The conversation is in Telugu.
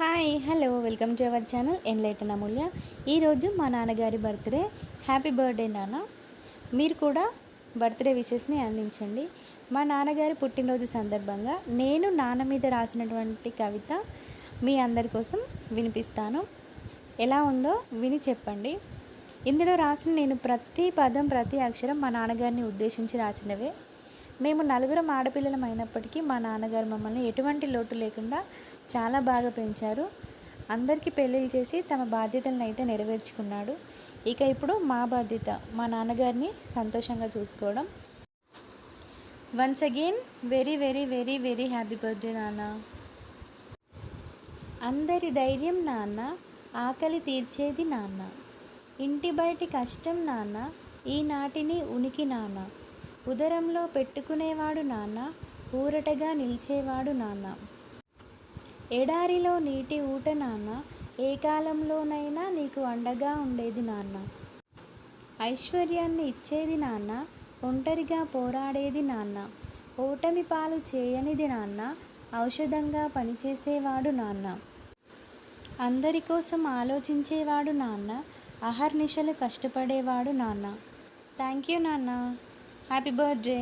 Hi hello welcome to our channel enlighten Amulya ఈరోజు మా నాన్నగారి బర్త్డే. హ్యాపీ బర్త్డే నాన్న. మీరు కూడా బర్త్డే విషెస్ని అందించండి. మా నాన్నగారి పుట్టినరోజు సందర్భంగా నేను నాన్న మీద రాసినటువంటి కవిత మీ అందరి కోసం వినిపిస్తాను. ఎలా ఉందో విని చెప్పండి. ఇందులో రాసిన నేను ప్రతి పదం ప్రతి అక్షరం మా నాన్నగారిని ఉద్దేశించి రాసినవే. మేము నలుగురం ఆడపిల్లలం అయినప్పటికీ మా నాన్నగారు మమ్మల్ని ఎటువంటి లోటు లేకుండా చాలా బాగా పెంచారు. అందరికీ పెళ్ళిళ్ళు చేసి తమ బాధ్యతలను అయితే నెరవేర్చుకున్నాడు. ఇక ఇప్పుడు మా బాధ్యత మా నాన్నగారిని సంతోషంగా చూసుకోవడం. Once again very very very very happy birthday నాన్న. అందరి ధైర్యం నాన్న. ఆకలి తీర్చేది నాన్న. ఇంటి బయటి కష్టం నాన్న. ఈనాటిని ఉనికి నాన్న. ఉదరంలో పెట్టుకునేవాడు నాన్న. ఊరటగా నిలిచేవాడు నాన్న. ఎడారిలో నీటి ఊట నాన్న ఏ కాలంలోనైనా నీకు అండగా ఉండేది నాన్న. ఐశ్వర్యాన్ని ఇచ్చేది నాన్న ఒంటరిగా పోరాడేది నాన్న. ఓటమి పాలు చేయనిది నాన్న ఔషధంగా పనిచేసేవాడు నాన్న. అందరి కోసం ఆలోచించేవాడు నాన్న అహర్నిశలు కష్టపడేవాడు నాన్న. థ్యాంక్ యూ నాన్న. Happy birthday.